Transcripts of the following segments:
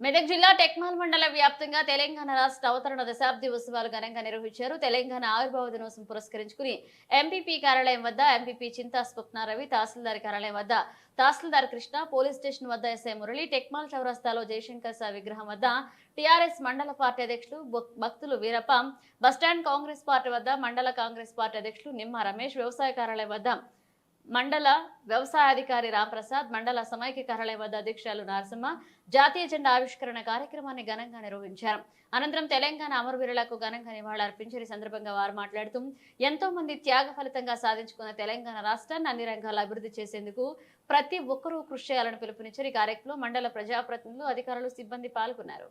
మెదక్ జిల్లా టెక్మాల్ మండల వ్యాప్తంగా తెలంగాణ రాష్ట్ర అవతరణ దశాబ్ది ఉత్సవాలు ఘనంగా నిర్వహించారు. తెలంగాణ ఆవిర్భావ దినోత్సవం పురస్కరించుకుని ఎంపీపీ కార్యాలయం వద్ద ఎంపీపీ చింతా స్వప్నారవి తహసీల్దార్ కార్యాలయం వద్ద తహసీల్దార్ కృష్ణ పోలీస్ స్టేషన్ వద్ద ఎస్ఐ మురళి టెక్మాల్ చౌరస్తాలో జయశంకర్ సార్ విగ్రహం వద్ద టీఆర్ఎస్ మండల పార్టీ అధ్యక్షులు భక్తులు వీరప్ప బస్టాండ్ కాంగ్రెస్ పార్టీ వద్ద మండల కాంగ్రెస్ పార్టీ అధ్యక్షులు నిమ్మ రమేష్ వ్యవసాయ కార్యాలయం వద్ద మండల వ్యవసాయాధికారి రాంప్రసాద్ మండల సమైక్య కార్యాలయం వద్ద అధ్యక్షులు నరసింహ జాతీయ జెండా ఆవిష్కరణ కార్యక్రమాన్ని ఘనంగా నిర్వహించారు. అనంతరం తెలంగాణ అమరవీరులకు ఘనంగా నివాళులర్పించిన సందర్భంగా వారు మాట్లాడుతూ ఎంతో మంది త్యాగ ఫలితంగా సాధించుకున్న తెలంగాణ రాష్ట్రాన్ని అన్ని రంగాల్లో అభివృద్ధి చేసేందుకు ప్రతి ఒక్కరూ కృషి చేయాలని పిలుపునిచ్చారు. ఈ కార్యక్రమంలో మండల ప్రజాప్రతినిధులు అధికారులు సిబ్బంది పాల్గొన్నారు.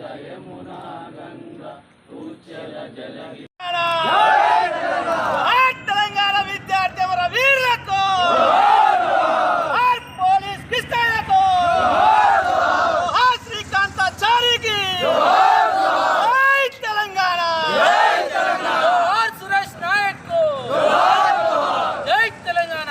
జై తెలంగాణ విద్యార్థి అమర వీరులకు జై పోలీస్ కృష్ణయ్యకు జై శ్రీకాంతాచారికి జై తెలంగాణ జై సురేష్ నాయక్ జై తెలంగాణ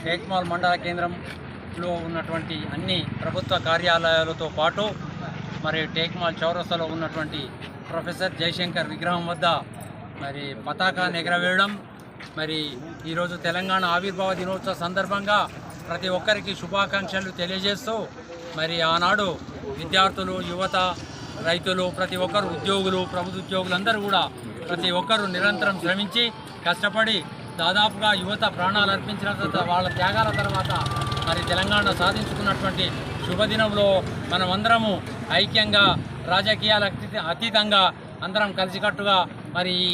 టేక్మాల్ మండల కేంద్రంలో ఉన్నటువంటి అన్ని ప్రభుత్వ కార్యాలయాలతో పాటు మరి టేక్మాల్ చౌరస్తాలో ఉన్నటువంటి ప్రొఫెసర్ జయశంకర్ విగ్రహం వద్ద మరి పతాకాన్ని ఎగరవేయడం మరి ఈరోజు తెలంగాణ ఆవిర్భావ దినోత్సవ సందర్భంగా ప్రతి ఒక్కరికి శుభాకాంక్షలు తెలియజేస్తూ మరి ఆనాడు విద్యార్థులు యువత రైతులు ప్రతి ఒక్కరు ఉద్యోగులు ప్రభుత్వ ఉద్యోగులందరూ కూడా ప్రతి ఒక్కరూ నిరంతరం శ్రమించి కష్టపడి దాదాపుగా యువత ప్రాణాలు అర్పించిన తర్వాత వాళ్ళ త్యాగాల తర్వాత మరి తెలంగాణ సాధించుకున్నటువంటి శుభదినంలో మనమందరము ఐక్యంగా రాజకీయాల అతీతంగా అందరం కలిసికట్టుగా మరి ఈ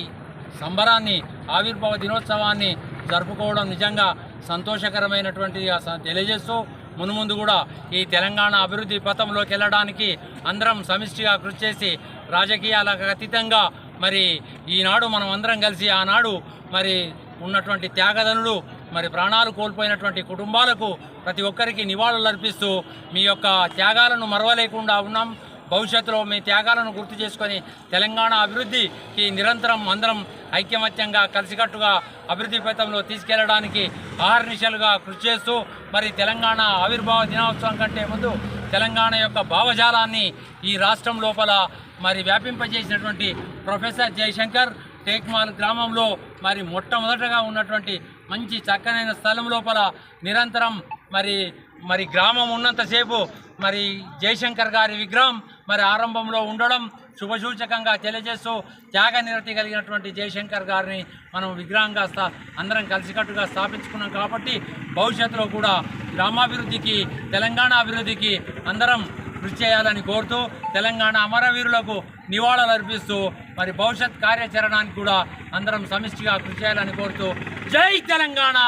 సంబరాన్ని ఆవిర్భావ దినోత్సవాన్ని జరుపుకోవడం నిజంగా సంతోషకరమైనటువంటి తెలియజేస్తూ మునుముందు కూడా ఈ తెలంగాణ అభివృద్ధి పథంలోకి వెళ్ళడానికి అందరం సమిష్టిగా కృషి చేసి రాజకీయాలకు అతీతంగా మరి ఈనాడు మనం అందరం కలిసి ఆనాడు మరి ఉన్నటువంటి త్యాగదనులు మరి ప్రాణాలు కోల్పోయినటువంటి కుటుంబాలకు ప్రతి ఒక్కరికి నివాళులు అర్పిస్తూ మీ యొక్క త్యాగాలను మరవలేకుండా ఉన్నాం. భవిష్యత్తులో మీ త్యాగాలను గుర్తు చేసుకొని తెలంగాణ అభివృద్ధికి నిరంతరం అందరం ఐక్యమత్యంగా కలిసికట్టుగా అభివృద్ధి పథంలో తీసుకెళ్ళడానికి ఆహర్నిశలుగా కృషి చేస్తూ మరి తెలంగాణ ఆవిర్భావ దినోత్సవం కంటే ముందు తెలంగాణ యొక్క భావజాలాన్ని ఈ రాష్ట్రం లోపల మరి వ్యాపింపజేసినటువంటి ప్రొఫెసర్ జయశంకర్ టేక్మాల్ గ్రామంలో మరి మొట్టమొదటగా ఉన్నటువంటి మంచి చక్కనైన స్థలం లోపల నిరంతరం మరి మరి గ్రామం ఉన్నంతసేపు మరి జయశంకర్ గారి విగ్రహం మరి ఆరంభంలో ఉండడం శుభసూచకంగా తెలియజేస్తూ త్యాగ నిరతి కలిగినటువంటి జయశంకర్ గారిని మనం విగ్రహంగా స్థా అందరం కలిసికట్టుగా స్థాపించుకున్నాం కాబట్టి భవిష్యత్తులో కూడా గ్రామాభివృద్ధికి తెలంగాణ అభివృద్ధికి అందరం కృషి చేయాలని కోరుతూ తెలంగాణ అమరవీరులకు నివాళులు అర్పిస్తూ మరి భవిష్యత్ కార్యాచరణానికి కూడా అందరం సమిష్టిగా కృషి చేయాలని కోరుతూ జై తెలంగాణ!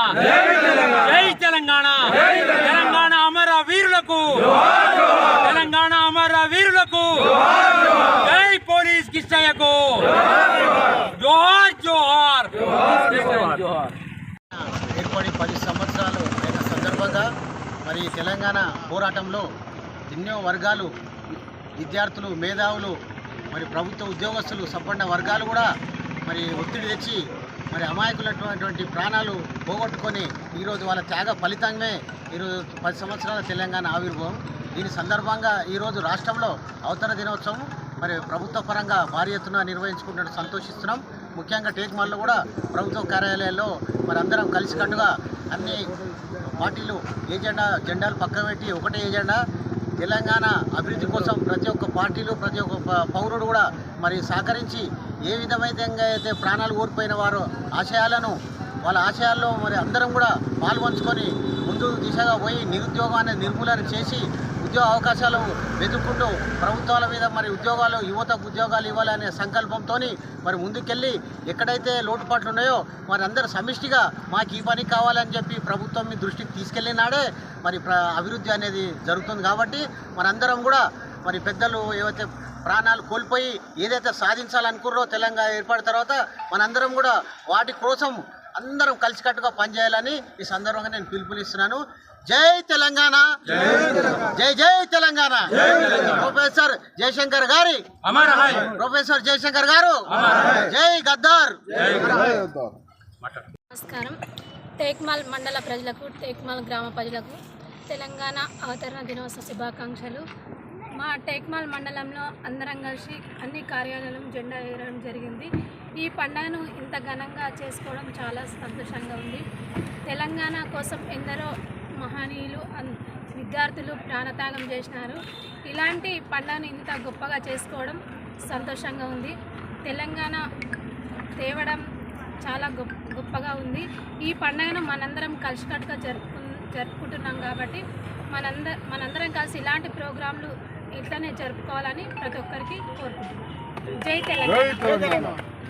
జై తెలంగాణ! తెలంగాణ! అమర వీరులకు! తెలంగాణ అమర వీరులకు! జై పోలీస్ కిష్టయ్యకు! జోహార్ జోహార్. ఏర్పడి పది సంవత్సరాలు అయిన సందర్భంగా మరి తెలంగాణ పోరాటంలో ఎన్నో వర్గాలు విద్యార్థులు మేధావులు మరి ప్రభుత్వ ఉద్యోగస్తులు సంపన్న వర్గాలు కూడా మరి ఒత్తిడి తెచ్చి మరి అమాయకులైనటువంటి ప్రాణాలు పోగొట్టుకొని ఈరోజు వాళ్ళ త్యాగ ఫలితంగా ఈరోజు పది సంవత్సరాల తెలంగాణ ఆవిర్భావం. దీని సందర్భంగా ఈరోజు రాష్ట్రంలో అవతరణ దినోత్సవం మరి ప్రభుత్వ పరంగా భారీ ఎత్తున నిర్వహించుకుంటున్నట్టు సంతోషిస్తున్నాం. ముఖ్యంగా టేక్మాల్లో కూడా ప్రభుత్వ కార్యాలయాల్లో మరి అందరం కలిసికట్టుగా అన్ని పార్టీలు ఏజెండా జెండాలు పక్కన పెట్టి ఒకటే ఏజెండా తెలంగాణ అభివృద్ధి కోసం ప్రతి ఒక్క పార్టీలు ప్రతి ఒక్క పౌరుడు కూడా మరి సహకరించి ఏ విధమైతే అయితే ప్రాణాలు కోల్పోయిన వారు ఆశయాలను వాళ్ళ ఆశయాల్లో మరి అందరం కూడా పాల్పంచుకొని ముందు దిశగా పోయి నిరుద్యోగాన్ని నిర్మూలన చేసి ఉద్యోగ అవకాశాలు వెతుక్కుంటూ ప్రభుత్వాల మీద మరి ఉద్యోగాలు యువతకు ఉద్యోగాలు ఇవ్వాలనే సంకల్పంతో మరి ముందుకెళ్ళి ఎక్కడైతే లోటుపాట్లు ఉన్నాయో మరి అందరూ సమిష్టిగా మాకు ఈ పని కావాలని చెప్పి ప్రభుత్వం మీ దృష్టికి తీసుకెళ్ళినాడే మరి ప్ర అభివృద్ధి అనేది జరుగుతుంది కాబట్టి మనందరం కూడా మరి పెద్దలు ఏవైతే ప్రాణాలు కోల్పోయి ఏదైతే సాధించాలనుకున్నారో తెలంగాణ ఏర్పడిన తర్వాత మనందరం కూడా వాటి కోసం అందరం కలిసికట్టుగా పనిచేయాలని ఈ సందర్భంగా నేను పిలుపునిస్తున్నాను. జై తెలంగాణ. జై జై తెలంగాణ. ప్రొఫెసర్ జయశంకర్ గారి. ప్రొఫెసర్ జయశంకర్ గారు. జై గద్దార్. నమస్కారం. టేక్మాల్ మండల ప్రజలకు టేక్మాల్ గ్రామ ప్రజలకు తెలంగాణ అవతరణ దినోత్సవ శుభాకాంక్షలు. మా టేక్మాల్ మండలంలో అందరం కలిసి అన్ని కార్యాలయం జెండా ఎగరడం జరిగింది. ఈ పండుగను ఇంత ఘనంగా చేసుకోవడం చాలా సంతోషంగా ఉంది. తెలంగాణ కోసం ఎందరో మహనీయులు అన్- విద్యార్థులు ప్రాణత్యాగం చేసినారు. ఇలాంటి పండుగను ఇంత గొప్పగా చేసుకోవడం సంతోషంగా ఉంది. తెలంగాణ తేవడం చాలా గొప్ప గొప్పగా ఉంది. ఈ పండుగను మనందరం కలిసికట్టుగా జరుపుకు జరుపుకుంటున్నాం కాబట్టి మనంద మనందరం కలిసి ఇలాంటి ప్రోగ్రాంలు ఇట్లనే జరుపుకోవాలని ప్రతి ఒక్కరికి కోరుకుంటున్నాం. జై తెలంగాణ.